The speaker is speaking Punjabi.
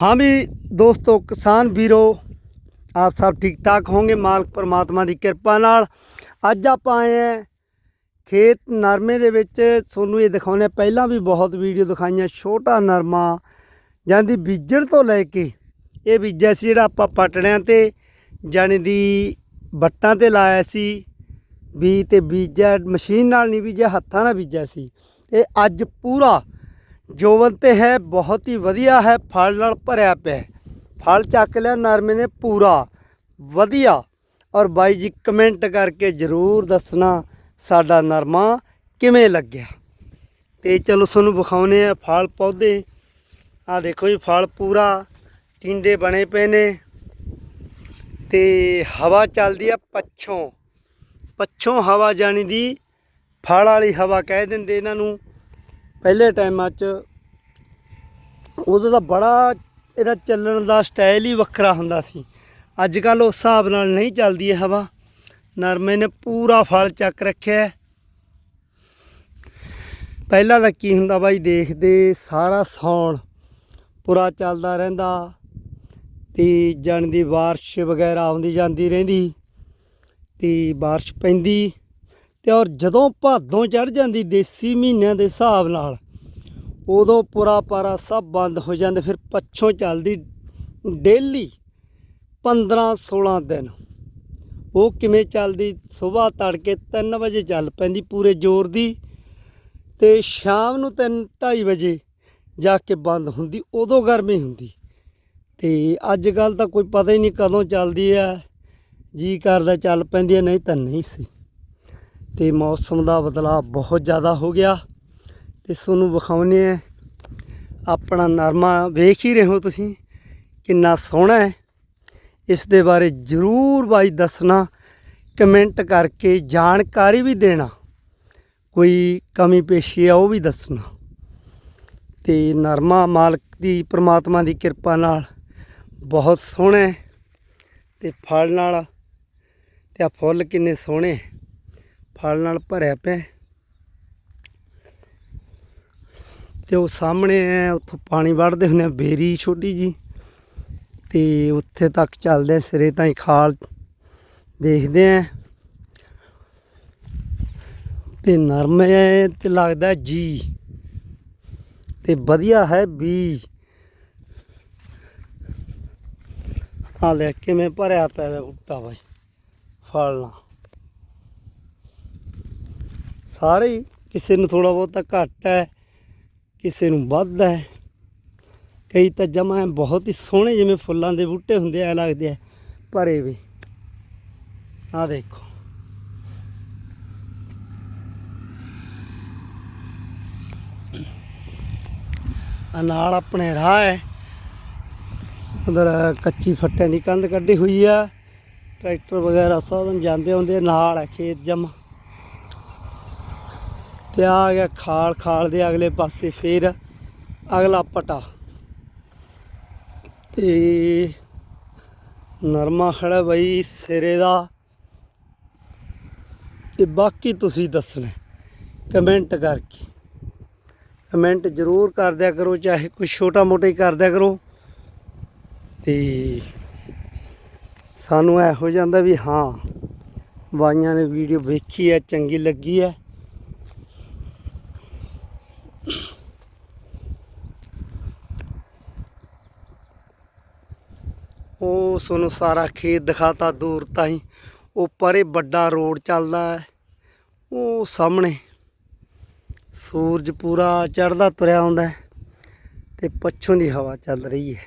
हाँ भी ਦੋਸਤੋ, ਕਿਸਾਨ ਵੀਰੋ, ਆਪ ਸਭ ਠੀਕ ਠਾਕ ਹੋਵੋਗੇ? ਮਾਲਕ ਪਰਮਾਤਮਾ ਦੀ ਕਿਰਪਾ ਨਾਲ। ਅੱਜ ਆਪਾਂ ਆਏ ਆ ਖੇਤ ਨਰਮੇ ਦੇ ਵਿੱਚ। ਤੁਹਾਨੂੰ ਇਹ ਦਿਖਾਉਣੇ ਪਹਿਲਾਂ ਵੀ ਬਹੁਤ ਵੀਡੀਓ ਦਿਖਾਈਆਂ। ਛੋਟਾ ਨਰਮਾ ਜਾਂਦੀ ਬੀਜਣ ਤੋਂ ਲੈ ਕੇ ਇਹ ਬੀਜਿਆ ਸੀ, ਜਿਹੜਾ ਆਪਾਂ ਪਟੜਿਆਂ ਤੇ ਜਾਣੀ ਦੀ ਵੱਟਾਂ ਤੇ ਲਾਇਆ ਸੀ। ਬੀਜ ਤੇ ਬੀਜਿਆ, ਮਸ਼ੀਨ ਨਾਲ ਨਹੀਂ ਬੀਜਿਆ, ਹੱਥਾਂ ਨਾਲ ਬੀਜਿਆ ਸੀ। ਇਹ ਅੱਜ ਪੂਰਾ ਜੋਵਨ ਤੇ ਹੈ, ਬਹੁਤ ਹੀ ਵਧੀਆ ਹੈ, ਫਲ ਨਾਲ ਭਰਿਆ ਪਿਆ ਫਲ ਚੱਕ ਲਿਆ ਨਰਮੇ ਨੇ ਪੂਰਾ, ਵਧੀਆ। ਔਰ ਬਾਈ ਜੀ ਕਮੈਂਟ ਕਰਕੇ ਜਰੂਰ ਦੱਸਣਾ ਸਾਡਾ ਨਰਮਾ ਕਿਵੇਂ ਲੱਗਿਆ। ਤੇ ਚਲੋ ਤੁਹਾਨੂੰ ਵਿਖਾਉਨੇ ਆ ਫਲ ਪੌਦੇ। ਆ ਦੇਖੋ ਜੀ, ਫਲ ਪੂਰਾ ਟਿੰਡੇ ਬਣੇ ਪਏ ਨੇ। ਤੇ ਹਵਾ ਚੱਲਦੀ ਆ ਪੱਛੋਂ। ਪੱਛੋਂ ਹਵਾ ਜਾਣੀ ਦੀ ਫਲ ਵਾਲੀ ਹਵਾ ਕਹਿ ਦਿੰਦੇ ਇਹਨਾਂ ਨੂੰ। ਪਹਿਲੇ ਟਾਈਮਾਂ 'ਚ ਉਦੋਂ ਦਾ ਬੜਾ ਇਹਦਾ ਚੱਲਣ ਦਾ ਸਟਾਈਲ ਹੀ ਵੱਖਰਾ ਹੁੰਦਾ ਸੀ। ਅੱਜ ਕੱਲ ਉਸ ਹਿਸਾਬ ਨਾਲ ਨਹੀਂ ਚੱਲਦੀ ਇਹ ਹਵਾ। ਨਰਮੇ ਨੇ ਪੂਰਾ ਫਲ ਚੱਕ ਰੱਖਿਆ ਪਹਿਲਾਂ ਤਾਂ ਕੀ ਹੁੰਦਾ ਬਾਈ, ਦੇਖਦੇ ਸਾਰਾ ਸੌਣ ਪੂਰਾ ਚੱਲਦਾ ਰਹਿੰਦਾ ਤੇ ਜਣ ਦੀ ਬਾਰਿਸ਼ ਵਗੈਰਾ ਆਉਂਦੀ ਜਾਂਦੀ ਰਹਿੰਦੀ ਤੇ ਬਾਰਿਸ਼ ਪੈਂਦੀ। ਤੇ ਔਰ ਜਦੋਂ ਭਾਦੋਂ ਚੜ ਜਾਂਦੀ ਦੇਸੀ ਮਹੀਨਿਆਂ ਦੇ ਹਿਸਾਬ ਨਾਲ, ਉਦੋਂ ਪੂਰਾ ਪਾਰਾ ਸਭ ਬੰਦ ਹੋ ਜਾਂਦੇ, ਫਿਰ ਪੱਛੋਂ ਚੱਲਦੀ ਡੇਲੀ 15 16 ਦਿਨ। ਉਹ ਕਿਵੇਂ ਚੱਲਦੀ? ਸਵੇਰ ਤੜਕੇ 3 ਵਜੇ ਚੱਲ ਪੈਂਦੀ ਪੂਰੇ ਜ਼ੋਰ ਦੀ ਤੇ ਸ਼ਾਮ ਨੂੰ 3:30 ਵਜੇ ਜਾ ਕੇ ਬੰਦ ਹੁੰਦੀ, ਉਦੋਂ ਗਰਮੀ ਹੁੰਦੀ। ਤੇ ਅੱਜ ਕੱਲ ਤਾਂ ਕੋਈ ਪਤਾ ਹੀ ਨਹੀਂ ਕਦੋਂ ਚੱਲਦੀ ਆ ਜੀ ਕਰਦਾ ਚੱਲ ਪੈਂਦੀ ਹੈ, ਨਹੀਂ ਤਾਂ ਨਹੀਂ ਸੀ। ਤੇ ਮੌਸਮ ਦਾ ਬਦਲਾਅ ਬਹੁਤ ਜ਼ਿਆਦਾ ਹੋ ਗਿਆ। ਤੇ ਤੁਹਾਨੂੰ ਵਿਖਾਉਨੇ ਆ ਆਪਣਾ ਨਰਮਾ ਵੇਖ ਹੀ ਰਹੇ ਹੋ ਤੁਸੀਂ, ਕਿੰਨਾ ਸੋਹਣਾ ਹੈ। ਇਸ ਦੇ ਬਾਰੇ ਜਰੂਰ ਬਾਈ ਦੱਸਣਾ, ਕਮੈਂਟ ਕਰਕੇ ਜਾਣਕਾਰੀ ਵੀ ਦੇਣਾ। ਕੋਈ ਕਮੀ ਪੇਸ਼ੀ ਆ ਉਹ ਵੀ ਦੱਸਣਾ। ਤੇ ਨਰਮਾ ਮਾਲਕ ਦੀ, ਪ੍ਰਮਾਤਮਾ ਦੀ ਕਿਰਪਾ ਨਾਲ ਬਹੁਤ ਸੋਹਣਾ ਹੈ। ਤੇ ਫਲ ਨਾਲ, ਤੇ ਆ ਫੁੱਲ ਕਿੰਨੇ ਸੋਹਣੇ ਹੈ। ਫਲ ਨਾਲ ਭਰਿਆ ਪਿਆ ਹੈ। ਤੇ ਉਹ ਸਾਹਮਣੇ ਹੈ ਉੱਥੋਂ ਪਾਣੀ ਵੜਦੇ ਹੁੰਦੇ ਆ ਬੇਰੀ ਛੋਟੀ ਜੀ ਤੇ ਉੱਥੇ ਤੱਕ ਚੱਲਦੇ ਆ, ਸਿਰੇ ਤਾਈਂ ਖਾਲ ਦੇਖਦੇ ਆ। ਤੇ ਹੈ ਤੇ ਲੱਗਦਾ ਜੀ। ਤੇ ਵਧੀਆ ਹੈ ਬੀ। ਆ ਲੈ ਕਿਵੇਂ ਭਰਿਆ ਪਿਆ ਹੈ ਬੂਟਾ ਬਾਈ ਫਲ ਨਾਲ। ਸਾਰੇ ਹੀ, ਕਿਸੇ ਨੂੰ ਥੋੜਾ ਬਹੁਤਾ ਘੱਟ ਹੈ ਕਿਸੇ ਨੂੰ ਵੱਧ ਹੈ। ਕਈ ਤਾਂ ਜਮਾ ਬਹੁਤ ਹੀ ਸੋਹਣੇ ਜਿਵੇਂ ਫੁੱਲਾਂ ਦੇ ਬੂਟੇ ਹੁੰਦੇ ਆ ਲੱਗਦੇ ਆ ਭਰੇ ਵੀ। ਆ ਦੇਖੋ। ਆ ਨਾਲ ਆਪਣੇ ਰਾਹ ਹੈ। ਉਧਰ ਕੱਚੀ ਫੱਟਿਆਂ ਦੀ ਕੰਧ ਕੱਢੀ ਹੋਈ ਆ। ਟਰੈਕਟਰ ਵਗੈਰਾ ਸਾਧਨ ਜਾਂਦੇ ਹੁੰਦੇ ਨਾਲ ਹੈ ਖੇਤ ਜਮਾ। ਤੇ ਆ ਗਿਆ ਖਾਲ ਖਾਲ ਦੇ ਅਗਲੇ ਪਾਸੇ ਫੇਰ ਅਗਲਾ ਪਟਾ। ਤੇ ਨਰਮਾ ਖੜਾ ਬਈ ਸਿਰੇ ਦਾ। ਤੇ ਬਾਕੀ ਤੁਸੀਂ ਦੱਸਣਾ ਕਮੈਂਟ ਕਰਕੇ। ਕਮੈਂਟ ਜ਼ਰੂਰ ਕਰ ਦਿਆ ਕਰੋ, ਚਾਹੇ ਕੋਈ ਛੋਟਾ ਮੋਟਾ ਹੀ ਕਰ ਦਿਆ ਕਰੋ। ਤੇ ਸਾਨੂੰ ਇਹੋ ਜਾਂਦਾ ਵੀ ਹਾਂ ਬਾਈਆਂ ਨੇ ਵੀਡੀਓ ਵੇਖੀ ਹੈ, ਚੰਗੀ ਲੱਗੀ ਹੈ। ਉਹ ਤੁਹਾਨੂੰ ਸਾਰਾ ਖੇਤ ਦਿਖਾਤਾ ਦੂਰ ਤਾਈਂ। ਉਹ ਪਰੇ ਵੱਡਾ ਰੋਡ ਚੱਲਦਾ ਹੈ। ਉਹ ਸਾਹਮਣੇ ਸੂਰਜ ਪੂਰਾ ਚੜ੍ਹਦਾ ਤੁਰਿਆ ਹੁੰਦਾ ਹੈ ਤੇ ਪੱਛੋਂ ਦੀ ਹਵਾ ਚੱਲ ਰਹੀ ਹੈ।